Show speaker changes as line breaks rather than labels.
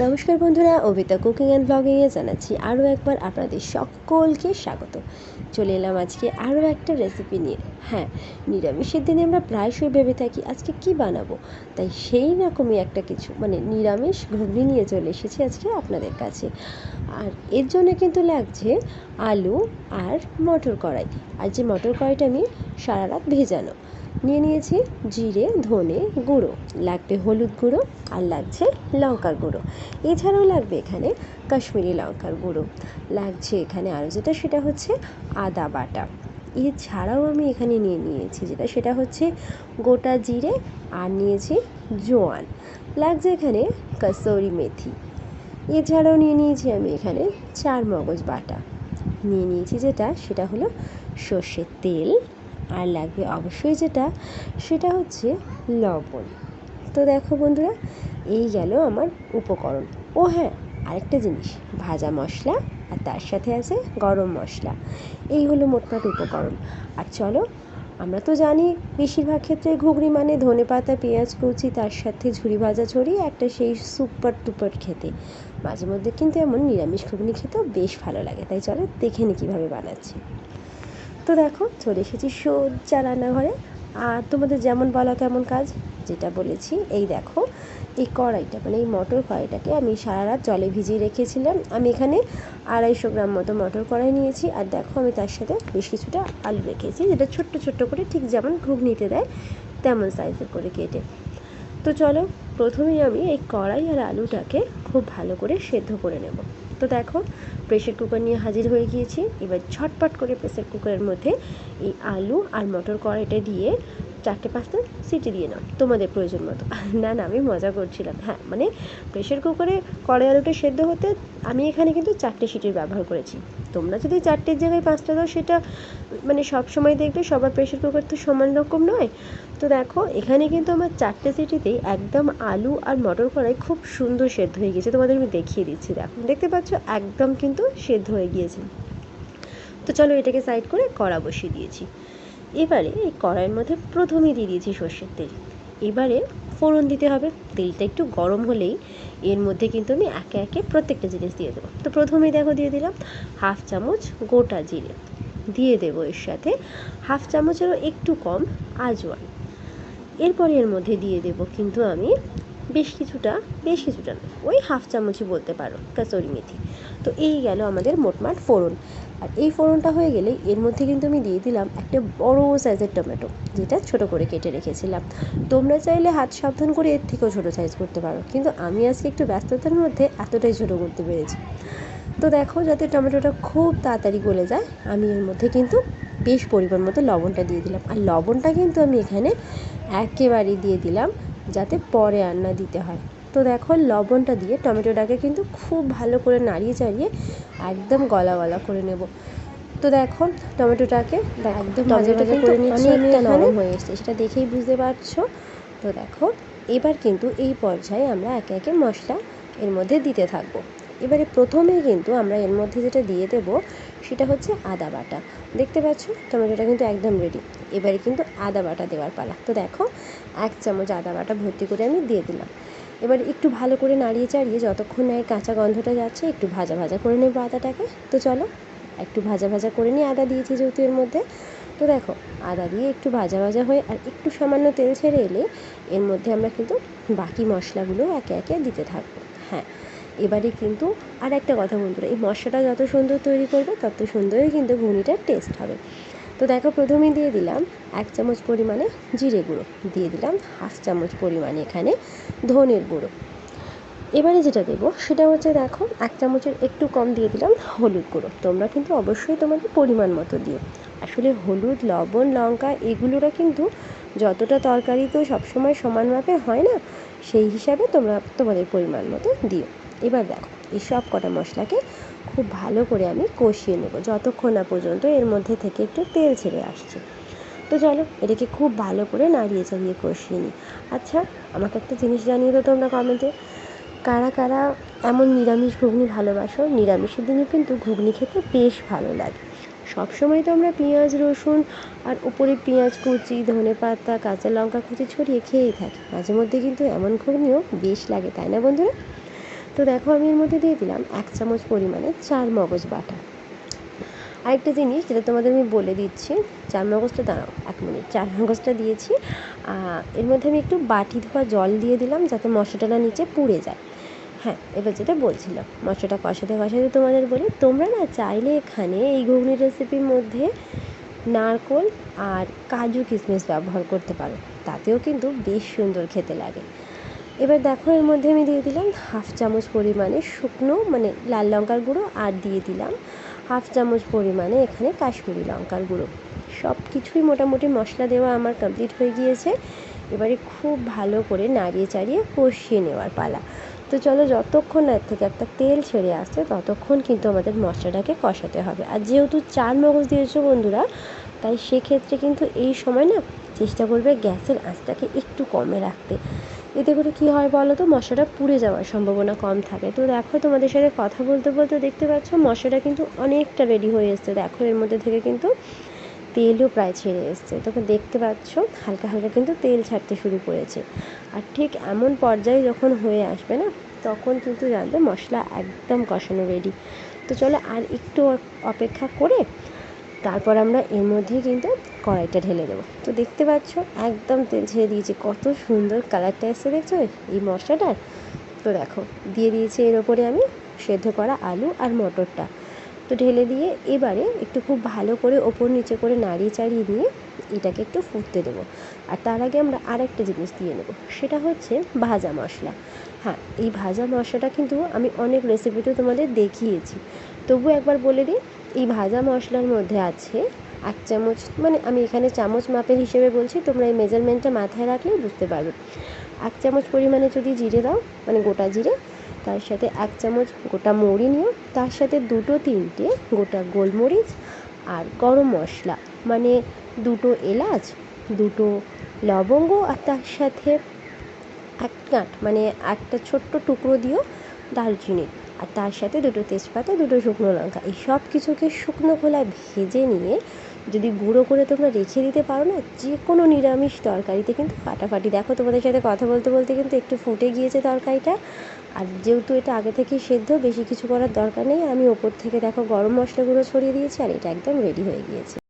নমস্কার বন্ধুরা অবিতা cooking and ব্লগিংয়ে জানাচ্ছি আরও একবার আপনাদের সকলকে স্বাগত। চলে এলাম আজকে আরও একটা রেসিপি নিয়ে। হ্যাঁ নিরামিষের দিনে আমরা প্রায়শই ভেবে থাকি আজকে কি বানাবো। তাই সেই রকমই একটা কিছু মানে নিরামিষ ঘুগনি নিয়ে চলে এসেছি আজকে আপনাদের কাছে। আর এর জন্য কিন্তু লাগছে আলু আর মটর কড়াই। আর যে মটর কড়াইটা আমি সারা রাত ভেজানো নিয়ে নিয়েছি জিরে, ধনে গুঁড়ো। লাগবে হলুদ গুঁড়ো আর লাগছে লঙ্কার গুঁড়ো। এছাড়াও লাগবে এখানে কাশ্মীরি লঙ্কার গুঁড়ো। লাগছে এখানে আরও যেটা, সেটা হচ্ছে আদা বাটা। এছাড়াও আমি এখানে নিয়ে নিয়েছি যেটা, সেটা হচ্ছে গোটা জিরে আর নিয়েছি জোয়ান। লাগছে এখানে কাসৌরি মেথি। এছাড়াও নিয়ে নিয়েছি আমি এখানে চার মগজ বাটা। নিয়ে নিয়েছি যেটা, সেটা হলো সর্ষের তেল। আর লাগবে অবশ্যই যেটা, সেটা হচ্ছে লবণ। তো দেখো বন্ধুরা, এই গেল আমার উপকরণ। ও হ্যাঁ আরেকটা জিনিস, ভাজা মশলা আর তার সাথে আছে গরম মশলা। এই হলো মোটমাট উপকরণ। আর চলো, আমরা তো জানি বেশিরভাগ ক্ষেত্রে ঘুগনি মানে ধনে পাতা, পেঁয়াজ, কুচি, তার সাথে ঝুড়ি ভাজা ছড়িয়ে একটা সেই সুপার টুপার খেতে। মাঝে মধ্যে কিন্তু এমন নিরামিষ ঘুগনি খেতেও বেশ ভালো লাগে। তাই চলো দেখে নি কীভাবে বানাচ্ছি। তো দেখো, চলে এসেছি সোজা রান্নাঘরে। আর তোমাদের যেমন বলা তেমন কাজ, যেটা বলেছি, এই দেখো, এই কড়াইটা মানে এই মটর কড়াইটাকে আমি সারা রাত জলে ভিজিয়ে রেখেছিলাম। আমি এখানে আড়াইশো গ্রাম মতো মটর কড়াই নিয়েছি। আর দেখো, আমি তার সাথে বেশ কিছুটা আলু রেখেছি, যেটা ছোট্ট ছোট্ট করে ঠিক যেমন ঘুগনিতে দেয়, তেমন সাইজের করে কেটে। তো চলো, প্রথমেই আমি এই কড়াই আর আলুটাকে খুব ভালো করে সেদ্ধ করে নেব। তো দেখো প্রেশার কুকার নিয়ে হাজির হয়ে গিয়েছি। এবার ঝটপট করে প্রেশার কুকারের মধ্যে এই আলু আর মটর কড়াইটা দিয়ে চারটে পাঁচটা সিটি দিয়ে নাও, তোমাদের প্রয়োজন মতো। না না, আমি মজা করছিলাম। হ্যাঁ মানে প্রেশার কুকারে কড়াই আলুটা সেদ্ধ হতে আমি এখানে কিন্তু চারটে সিটির ব্যবহার করেছি। তোমরা যদি চারটের জায়গায় পাঁচটা দাও, সেটা মানে সব সময় দেখবে সবার প্রেশার কুকার তো সমান রকম নয়। তো দেখো, এখানে কিন্তু আমার চারটে সিটিতেই একদম আলু আর মটর কড়াই খুব সুন্দর সেদ্ধ হয়ে গেছে তোমাদের আমি দেখিয়ে দিচ্ছি, দেখো। দেখতে পাচ্ছ? একদম কিন্তু সেদ্ধ হয়ে গিয়েছে। তো চলো এটাকে সাইড করে কড়া বসিয়ে দিয়েছি। এবারে এই কড়াইয়ের মধ্যে প্রথমেই দিয়ে দিয়েছি সর্ষের তেল। এবারে ফোড়ন দিতে হবে। তেলটা একটু গরম হলেই এর মধ্যে কিন্তু আমি একে একে প্রত্যেকটা জিনিস দিয়ে দেবো। তো প্রথমেই দেখো দিয়ে দিলাম হাফ চামচ গোটা জিরে। দিয়ে দেবো এর সাথে হাফ চামচেরও একটু কম আজওয়ান। এরপরে এর মধ্যে দিয়ে দেবো কিন্তু আমি বেশ কিছুটা বেশ কিছুটা ওই হাফ চামচই বলতে পারো, কাসরি মেথি। তো এই গেল আমাদের মোটমাট ফোড়ন। আর এই ফোড়নটা হয়ে গেলে এর মধ্যে কিন্তু আমি দিয়ে দিলাম একটা বড় সাইজের টমেটো, যেটা ছোট করে কেটে রেখেছিলাম। তোমরা চাইলে হাত সাবধান করে এর থেকেও ছোটো সাইজ করতে পারো, কিন্তু আমি আজকে একটু ব্যস্ততার মধ্যে এতটাই ছোটো করতে পেরেছি। তো দেখো, যাতে টমেটোটা খুব তাড়াতাড়ি গলে যায়, আমি এর মধ্যে কিন্তু বেশ পরিমাণ মতো লবণটা দিয়ে দিলাম। আর লবণটা কিন্তু আমি এখানে একেবারেই দিয়ে দিলাম, যাতে পরে আর না দিতে হয়। তো দেখো লবণটা দিয়ে টমেটোটাকে কিন্তু খুব ভালো করে নাড়িয়ে চাড়িয়ে একদম গলা গলা করে নেব। তো দেখো টমেটোটাকে একদম করে নিচ্ছি অনেকটা নরম হয়ে এসছে সেটা দেখেই বুঝতে পারছ। তো দেখো এবার কিন্তু এই পর্যায়ে আমরা একে একে মশলা এর মধ্যে দিতে থাকব। এবারে প্রথমে কিন্তু আমরা এর মধ্যে যেটা দিয়ে দেবো সেটা হচ্ছে আদা বাটা। দেখতে পাচ্ছ? টমেটোটা কিন্তু একদম রেডি এবারে কিন্তু আদা বাটা দেওয়ার পালা। তো দেখো এক চামচ আদা বাটা ভর্তি করে আমি দিয়ে দিলাম। এবার একটু ভালো করে নাড়িয়ে চাড়িয়ে যতক্ষণ না কাঁচা গন্ধটা যাচ্ছে, একটু ভাজা ভাজা করে নেব আদাটাকে। তো চলো, একটু ভাজা ভাজা করে নিয়ে আদা দিয়েছি যেহেতু এর মধ্যে। তো দেখো, আদা দিয়ে একটু ভাজা ভাজা হয়ে আর একটু সামান্য তেল ছেড়ে এলে এর মধ্যে আমরা কিন্তু বাকি মশলাগুলো একে একে দিতে থাকব। হ্যাঁ এবারে কিন্তু আর একটা কথা বন্ধুরা, এই মশলাটা যত সুন্দর তৈরি করবে, তত সুন্দরই কিন্তু ঘুগনিটার টেস্ট হবে। তো দেখো প্রথমে দিয়ে দিলাম এক চামচ পরিমাণে জিরে গুঁড়ো। দিয়ে দিলাম হাফ চামচ পরিমাণে এখানে ধনের গুঁড়ো। এবারে যেটা দেবো, সেটা হচ্ছে দেখো, এক চামচের একটু কম দিয়ে দিলাম হলুদ গুঁড়ো। তোমরা কিন্তু অবশ্যই তোমাদের পরিমাণ মতো দিও। আসলে হলুদ, লবণ, লঙ্কা এগুলোরা কিন্তু যতটা তরকারিতেও সবসময় সমান মাপে হয় না, সেই হিসাবে তোমরা তোমাদের পরিমাণ মতো দিও। এবার দেখো, এই সব কটা মশলাকে খুব ভালো করে আমি কষিয়ে নেব। যতক্ষণ না পর্যন্ত এর মধ্যে থেকে একটু তেল ছেড়ে আসছে। তো চলো, এটাকে খুব ভালো করে নাড়িয়ে চাড়িয়ে কষিয়ে নিই। আচ্ছা আমাকে একটা জিনিস জানিয়ে দাও তোমরা কমেন্টে কারা কারা এমন নিরামিষ ঘুগনি ভালোবাসো? নিরামিষের দিনে কিন্তু ঘুগনি খেতে বেশ ভালো লাগে। সবসময় তো আমরা পেঁয়াজ, রসুন আর উপরে পেঁয়াজ কুচি, ধনে পাতা, কাঁচা লঙ্কা কুচি ছড়িয়ে খেয়েই থাকি। মাঝে মধ্যে কিন্তু এমন ঘুগনিও বেশ লাগে, তাই না বন্ধুরা? তো দেখো আমি এর মধ্যে দিয়ে দিলাম এক চামচ পরিমাণে চার মগজ বাটা। আরেকটা জিনিস যেটা তোমাদের আমি বলে দিচ্ছি, চার মগজটা দাঁড়াও, এক মিনিট। চার মগজটা দিয়েছি। এর মধ্যে আমি একটু বাটি ধোয়া জল দিয়ে দিলাম যাতে মশলাটা নিচে পুড়ে যায়। হ্যাঁ এবার যেটা বলছিলাম, মশলাটা কষাতে কষাতে তোমাদের বলি, তোমরা না চাইলে এখানে এই ঘুগনি রেসিপির মধ্যে নারকোল আর কাজু কিশমিশ ব্যবহার করতে পারো। তাতেও কিন্তু বেশ সুন্দর খেতে লাগে। এবার দেখো, এর মধ্যে আমি দিয়ে দিলাম হাফ চামচ পরিমাণে শুকনো মানে লাল লঙ্কার গুঁড়ো, আর দিয়ে দিলাম হাফ চামচ পরিমাণে এখানে কাশ্মীরি লঙ্কার গুঁড়ো। সব কিছুই মোটামুটি মশলা দেওয়া আমার কমপ্লিট হয়ে গিয়েছে। এবারে খুব ভালো করে নাড়িয়ে চাড়িয়ে কষিয়ে নেওয়ার পালা। তো চলো যতক্ষণ না এর থেকে একটা তেল ছেড়ে আসছে, ততক্ষণ কিন্তু আমাদের মশলাটাকে কষাতে হবে। আর যেহেতু চার মগজ দিয়েছ বন্ধুরা, তাই সেক্ষেত্রে কিন্তু এই সময় না চেষ্টা করবে গ্যাসের আঁচটাকে একটু কমে রাখতে। এতে করে কী হয় বলো তো, মশলাটা পুড়ে যাওয়ার সম্ভাবনা কম থাকে। তো দেখো তোমাদের সাথে কথা বলতে বলতে দেখতে পাচ্ছ, মশলাটা কিন্তু অনেকটা রেডি হয়ে এসছে। দেখো এর মধ্যে থেকে কিন্তু তেলও প্রায় ছেড়ে এসছে। তোকে দেখতে পাচ্ছ, হালকা হালকা কিন্তু তেল ছাড়তে শুরু করেছে। আর ঠিক এমন পর্যায়ে যখন হয়ে আসবে না, তখন কিন্তু জানবে মশলা একদম কষানো রেডি তো চলো আর একটু অপেক্ষা করে, তারপর আমরা এর মধ্যে কিন্তু কড়াইটা ঢেলে দেবো। তো দেখতে পাচ্ছ, একদম তেল ছেড়ে দিয়েছি। কত সুন্দর কালারটা এসছে, দেখছ? এই মশলাটার। তো দেখো, দিয়ে দিয়েছি এর ওপরে আমি সেদ্ধ করা আলু আর মটরটা। তো ঢেলে দিয়ে এবারে একটু খুব ভালো করে ওপর নিচে করে নাড়িয়ে চাড়িয়ে নিয়ে এটাকে একটু ফুটতে দেবো। আর তার আগে আমরা আর একটা জিনিস দিয়ে নেব, সেটা হচ্ছে ভাজা মশলা। হ্যাঁ এই ভাজা মশলাটা কিন্তু আমি অনেক রেসিপিতে তোমাদের দেখিয়েছি। তবু একবার বলে দিই, এই ভাজা মশলার মধ্যে আছে এক চামচ মানে আমি এখানে চামচ মাপের হিসেবে বলছি, তোমরা এই মেজারমেন্টটা মাথায় রাখলে বুঝতে পারবে। এক চামচ পরিমাণে যদি জিরে দাও মানে গোটা জিরে তার সাথে এক চামচ গোটা মৌরি নিও। তার সাথে দুটো তিনটে গোটা গোলমরিচ আর গরম মশলা মানে দুটো এলাচ, দুটো লবঙ্গ আর তার সাথে এক কাঠ মানে একটা ছোট্ট টুকরো দিও দারচিনি। আর তার সাথে দুটো তেজপাতা, দুটো শুকনো লঙ্কা। এই সব কিছুকে শুকনো খোলায় ভেজে নিয়ে যদি গুঁড়ো করে তোমরা রেখে দিতে পারো না যে কোনো নিরামিষ তরকারিতে কিন্তু ফাটাফাটি। দেখো, তোমাদের সাথে কথা বলতে বলতে কিন্তু একটু ফুটে গিয়েছে তরকারিটা। আর যেহেতু এটা আগে থেকেই সেদ্ধ, বেশি কিছু করার দরকার নেই। আমি ওপর থেকে দেখো গরম মশলা গুঁড়ো ছড়িয়ে দিয়েছি, আর এটা একদম রেডি হয়ে গিয়েছে।